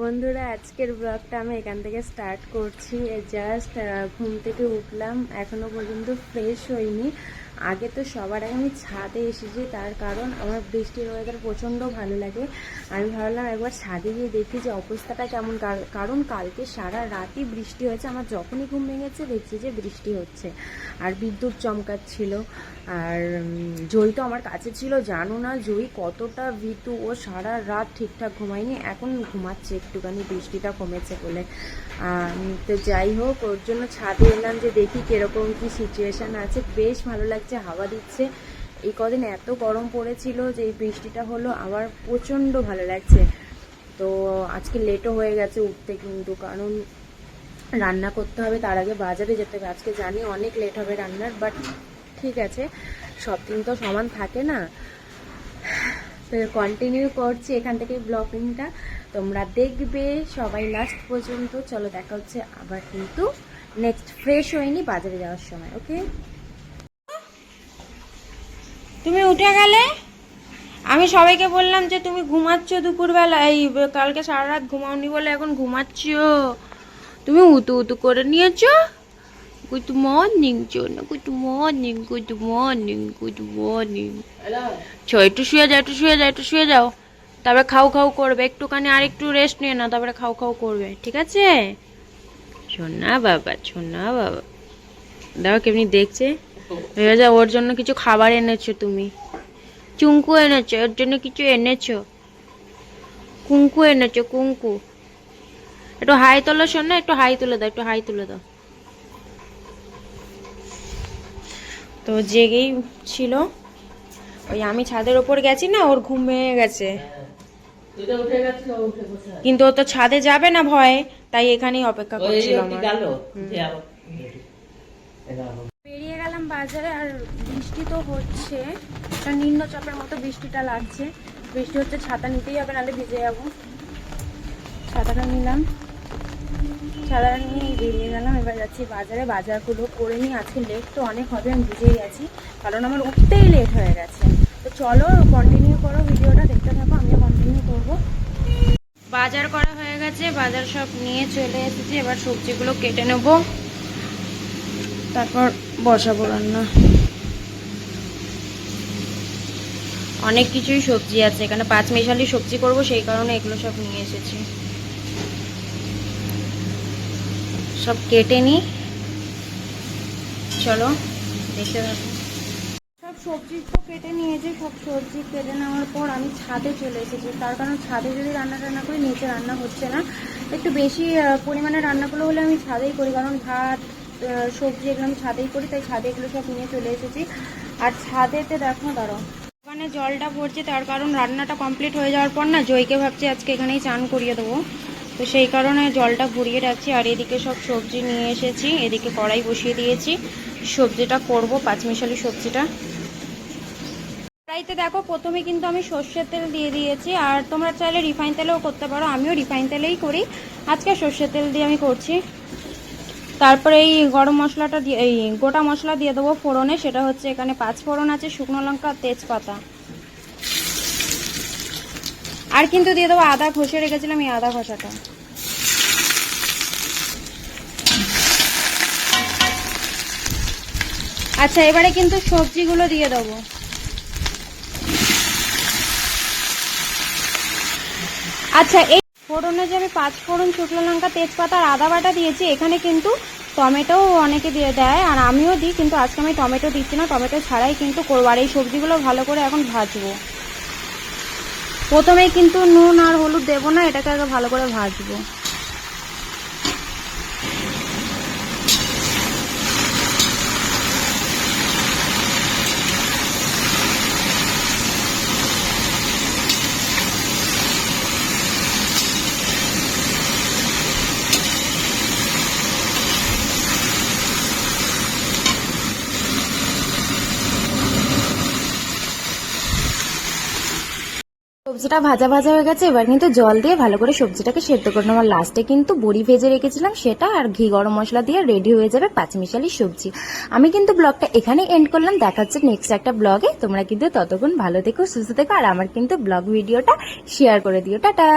বন্ধুরা, আজকের ব্লগটা আমি এখান থেকে স্টার্ট করছি। জাস্ট ঘুম থেকে উঠলাম, এখনও পর্যন্ত ফ্রেশ হইনি। আগে তো সবার আগে আমি ছাদে এসেছি, তার কারণ আমার বৃষ্টির ওয়েদার প্রচণ্ড ভালো লাগে। আমি ভাবলাম একবার ছাদে গিয়ে দেখি যে অবস্থাটা কেমন। কার- কারণ কালকে সারা রাতই বৃষ্টি হয়েছে, আমার যখনই ঘুম ভেঙেছে দেখছি যে বৃষ্টি হচ্ছে। আর বিদ্যুৎ চমকাচ্ছিল, আর জয়ী তো আমার কাছে ছিল, জানো না জয়ী কতটা ভীতু, ও সারা রাত ঠিকঠাক ঘুমায়নি, এখন ঘুমাচ্ছে একটুখানি, বৃষ্টিটা কমেছে বলে। তো যাই হোক, ওর জন্য ছাদে এলাম যে দেখি কীরকম কি সিচুয়েশন আছে, বেশ ভালো লাগছে। হাওয়া দিচ্ছে। এই কদিন এত গরম পড়েছিল যে এই বৃষ্টিটা হলো আবার প্রচণ্ড ভালো লাগছে। তো আজকে লেটও হয়ে গেছে উঠতে কিন্তু, কারণ রান্না করতে হবে, তার আগে বাজারে যেতে হবে। আজকে জানি অনেক লেট হবে রান্নার বাট ঠিক আছে, সব দিন তো সমান থাকে না। তো কন্টিনিউ করছি এখান থেকে ব্লগিংটা তোমরা দেখবে সবাই লাস্ট পর্যন্ত। চলো দেখা হচ্ছে আবার কিন্তু নেক্সট ফ্রেশ হয়নি বাজারে যাওয়ার সময় ওকে তুমি উঠে গেলে? আমি সবাইকে বললাম যে তুমি ঘুমাচ্ছ দুপুরবেলা। এই, কালকে সারা রাত ঘুমাওনি বলে এখন ঘুমাচ্ছ। তুমি উতু উতু করে নিয়েছো। গুড মর্নিং জন্য good morning good morning good morning. ছ একটু শুয়ে যাও, একটু শুয়ে যাও, একটু শুয়ে যাও। তারপরে খাও খাও করবে। একটুখানি আর একটু রেস্ট নিয়ে নাও, তারপরে খাও খাও করবে। ঠিক আছে? সোনা বাবা সোনা বাবা। দাও কেমনি দেখছে। যাও ওর জন্য কিছু খাবার এনেছো তুমি? চুঙ্কু এনেছো ওর জন্য কিছু এনেছো? কুঙ্কু এনেছো কুঙ্কু একটু হাই তোলো শোন না একটু হাই তুলে দাও একটু হাই তুলে দাও। তো জেগেই ছিল। ওই আমি ছাদের ওপর গেছি না ওর ঘুম ভেঙে গেছে। কিন্তু ও তো ছাদে যাবে না ভয়ে তাই এখানেই অপেক্ষা করছিল আমার। গেলাম বাজারে আর বৃষ্টি তো হচ্ছে। একটা নিম্নচাপের মতো বৃষ্টিটা লাগছে। বৃষ্টি হচ্ছে, ছাতা নিতেই হবে, নাহলে ভিজে যাব। ছাতাটা নিলাম। ছাতাটা নিয়ে বেরিয়ে গেলাম এবার যাচ্ছি বাজারে। বাজারগুলো করে নিই। আজকে লেট তো অনেক হবে, আমি বুঝেই গেছি কারণ আমার উঠতেই লেট হয়ে গেছে। তো চলো কন্টিনিউ করো ভিডিওটা, দেখতে থাকো, আমিও কন্টিনিউ করব। বাজার করা হয়ে গেছে, বাজার সব নিয়ে চলে এসেছি। এবার সবজিগুলো কেটে নেব। তারপর বসাবো রান্না। অনেক কিছুই সবজি আছে এখানে পাঁচ মেশালি সবজি করব সেই কারণে এগুলো সব নিয়ে এসেছি। সব কেটে নিই। চলো দেখতে থাকো। সব সবজি তো কেটে নিয়েছি সব সবজি কেটে নেওয়ার পর আমি ছাদে চলে এসেছি। তার কারণ ছাদে যদি রান্না টান্না করি নিচে রান্না হচ্ছে না। একটু বেশি পরিমাণে রান্নাগুলো হলে আমি ছাদেই করি কারণ ভাত সবজি এগুলো আমি ছাদেই করি, তাই ছাদে এগুলো সব নিয়ে চলে এসেছি। আর ছাদেতে দেখো দাঁড়ো ওখানে জলটা পড়ছে তার কারণ রান্নাটা কমপ্লিট হয়ে যাওয়ার পর না, জয়কে ভাবছি আজকে এখানেই চান করিয়ে দেবো। তো সেই কারণে জলটা ভরিয়ে রাখছি, আর এদিকে সব সবজি নিয়ে এসেছি, এদিকে কড়াই বসিয়ে দিয়েছি। সবজিটা করব, পাঁচমিশালি সবজিটা। কড়াইতে দেখো, প্রথমে কিন্তু আমি সর্ষের তেল দিয়ে দিয়েছি, আর তোমরা চাইলে রিফাইন তেলেও করতে পারো, আমিও রিফাইন তেলেই করি। আজকে সর্ষের তেল দিয়ে আমি করছি। তারপরে এই গরম মশলাটা দিয়ে, এই গোটা মশলা দিয়ে দেবো ফোড়নে, সেটা হচ্ছে এখানে পাঁচ ফোড়ন আছে, শুকনো লঙ্কা, তেজপাতা। আর কিন্তু দিয়ে দেবো আদা ঘষে রেখেছিলাম এই আদা ঘষাটা। আচ্ছা এবারে কিন্তু সবজিগুলো দিয়ে দেবো। আচ্ছা ফোড়নে যে আমি পাঁচ ফোড়ন শুকনো লঙ্কা, তেজপাতা আর আদা বাটা দিয়েছি, এখানে কিন্তু টমেটোও অনেকে দিয়ে দেয় আর আমিও দিই, কিন্তু আজকে আমি টমেটো দিচ্ছি না। টমেটো ছাড়াই কিন্তু করব আর এই সবজিগুলো ভালো করে এখন ভাজবো। প্রথমেই কিন্তু নুন আর হলুদ দেবো না, এটাকে আগে ভালো করে ভাজবো। সবজিটা ভাজা ভাজা হয়ে গেছে, এবার কিন্তু জল দিয়ে ভালো করে সবজিটাকে সেদ্ধ করে নেওয়ার লাস্টে কিন্তু বড়ি ভেজে রেখেছিলাম সেটা, আর ঘি গরম মশলা দিয়ে রেডি হয়ে যাবে পাঁচমিশালি সবজি। আমি কিন্তু ব্লগটা এখানে এন্ড করলাম, দেখা হচ্ছে নেক্সট একটা ব্লগে। তোমরা কিন্তু ততক্ষণ ভালো থেকো, সুস্থ থেকো, আর আমার কিন্তু ব্লগ ভিডিওটা শেয়ার করে দিও। টাটা!